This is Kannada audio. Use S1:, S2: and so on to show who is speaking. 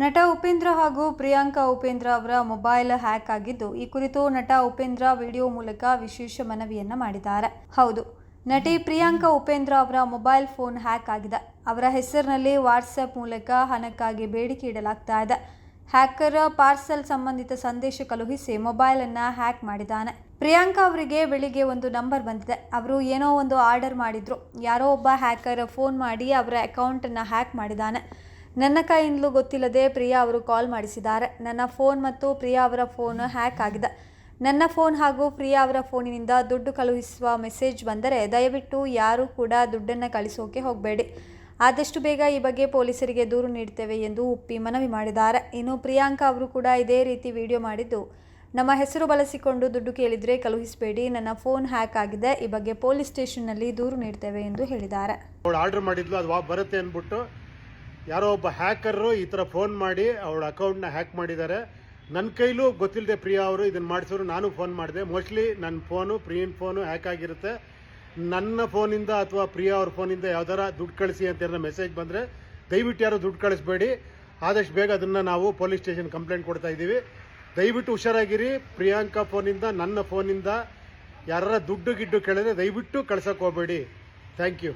S1: ನಟ ಉಪೇಂದ್ರ ಹಾಗೂ ಪ್ರಿಯಾಂಕಾ ಉಪೇಂದ್ರ ಅವರ ಮೊಬೈಲ್ ಹ್ಯಾಕ್ ಆಗಿದ್ದು, ಈ ಕುರಿತು ನಟ ಉಪೇಂದ್ರ ವಿಡಿಯೋ ಮೂಲಕ ವಿಶೇಷ ಮನವಿಯನ್ನ ಮಾಡಿದ್ದಾರೆ. ಹೌದು, ನಟಿ ಪ್ರಿಯಾಂಕಾ ಉಪೇಂದ್ರ ಅವರ ಮೊಬೈಲ್ ಫೋನ್ ಹ್ಯಾಕ್ ಆಗಿದೆ. ಅವರ ಹೆಸರಿನಲ್ಲಿ ವಾಟ್ಸಪ್ ಮೂಲಕ ಹಣಕ್ಕಾಗಿ ಬೇಡಿಕೆ ಇಡಲಾಗ್ತಾ ಇದೆ. ಹ್ಯಾಕರ್ ಪಾರ್ಸಲ್ ಸಂಬಂಧಿತ ಸಂದೇಶ ಕಳುಹಿಸಿ ಮೊಬೈಲ್ ಅನ್ನ ಹ್ಯಾಕ್ ಮಾಡಿದ್ದಾನೆ. ಪ್ರಿಯಾಂಕಾ ಅವರಿಗೆ ಬೆಳಿಗ್ಗೆ ಒಂದು ನಂಬರ್ ಬಂದಿದೆ. ಅವರು ಏನೋ ಒಂದು ಆರ್ಡರ್ ಮಾಡಿದ್ರು. ಯಾರೋ ಒಬ್ಬ ಹ್ಯಾಕರ್ ಫೋನ್ ಮಾಡಿ ಅವರ ಅಕೌಂಟನ್ನು ಹ್ಯಾಕ್ ಮಾಡಿದ್ದಾನೆ. ನನ್ನ ಕೈಯಿಂದಲೂ ಗೊತ್ತಿಲ್ಲದೆ ಪ್ರಿಯಾ ಅವರು ಕಾಲ್ ಮಾಡಿಸಿದ್ದಾರೆ. ನನ್ನ ಫೋನ್ ಮತ್ತು ಪ್ರಿಯಾ ಅವರ ಫೋನ್ ಹ್ಯಾಕ್ ಆಗಿದೆ ನನ್ನ ಫೋನ್ ಹಾಗೂ ಪ್ರಿಯಾ ಅವರ ಫೋನಿನಿಂದ ದುಡ್ಡು ಕಳುಹಿಸುವ ಮೆಸೇಜ್ ಬಂದರೆ ದಯವಿಟ್ಟು ಯಾರೂ ಕೂಡ ದುಡ್ಡನ್ನು ಕಳಿಸೋಕೆ ಹೋಗಬೇಡಿ. ಆದಷ್ಟು ಬೇಗ ಈ ಬಗ್ಗೆ ಪೊಲೀಸರಿಗೆ ದೂರು ನೀಡ್ತೇವೆ ಎಂದು ಉಪ್ಪಿ ಮನವಿ ಮಾಡಿದ್ದಾರೆ. ಇನ್ನು ಪ್ರಿಯಾಂಕಾ ಅವರು ಕೂಡ ಇದೇ ರೀತಿ ವಿಡಿಯೋ ಮಾಡಿದ್ದು, ನಮ್ಮ ಹೆಸರು ಬಳಸಿಕೊಂಡು ದುಡ್ಡು ಕೇಳಿದರೆ ಕಳುಹಿಸಬೇಡಿ, ನನ್ನ ಫೋನ್ ಹ್ಯಾಕ್ ಆಗಿದೆ, ಈ ಬಗ್ಗೆ ಪೊಲೀಸ್ ಸ್ಟೇಷನ್ನಲ್ಲಿ ದೂರು ನೀಡ್ತೇವೆ ಎಂದು ಹೇಳಿದ್ದಾರೆ.
S2: ಆರ್ಡರ್ ಮಾಡಿದ್ಲು, ಅದು ಬರುತ್ತೆ ಅಂದ್ಬಿಟ್ಟು ಯಾರೋ ಒಬ್ಬ ಹ್ಯಾಕರು ಈ ಥರ ಫೋನ್ ಮಾಡಿ ಅವಳ ಅಕೌಂಟ್ನ ಹ್ಯಾಕ್ ಮಾಡಿದ್ದಾರೆ. ನನ್ನ ಕೈಲೂ ಗೊತ್ತಿಲ್ಲದೆ ಪ್ರಿಯಾ ಅವರು ಇದನ್ನು ಮಾಡಿಸೋರು ನಾನು ಫೋನ್ ಮಾಡಿದೆ. ಮೋಸ್ಟ್ಲಿ ನನ್ನ ಫೋನು, ಪ್ರಿಯನ್ ಫೋನು ಹ್ಯಾಕ್ ಆಗಿರುತ್ತೆ. ನನ್ನ ಫೋನಿಂದ ಅಥವಾ ಪ್ರಿಯಾ ಅವ್ರ ಫೋನಿಂದ ಯಾವ್ದಾರ ದುಡ್ಡು ಕಳಿಸಿ ಅಂತ ಏನೋ ಮೆಸೇಜ್ ಬಂದರೆ ದಯವಿಟ್ಟು ಯಾರು ದುಡ್ಡು ಕಳಿಸ್ಬೇಡಿ. ಆದಷ್ಟು ಬೇಗ ಅದನ್ನು ನಾವು ಪೊಲೀಸ್ ಸ್ಟೇಷನ್ ಕಂಪ್ಲೇಂಟ್ ಕೊಡ್ತಾ ಇದ್ದೀವಿ. ದಯವಿಟ್ಟು ಹುಷಾರಾಗಿರಿ. ಪ್ರಿಯಾಂಕಾ ಫೋನಿಂದ, ನನ್ನ ಫೋನಿಂದ ಯಾರ ದುಡ್ಡು ಗಿಡ್ಡು ಕೇಳಿದ್ರೆ ದಯವಿಟ್ಟು ಕಳ್ಸೋಕೆ ಹೋಗಬೇಡಿ. Thank you.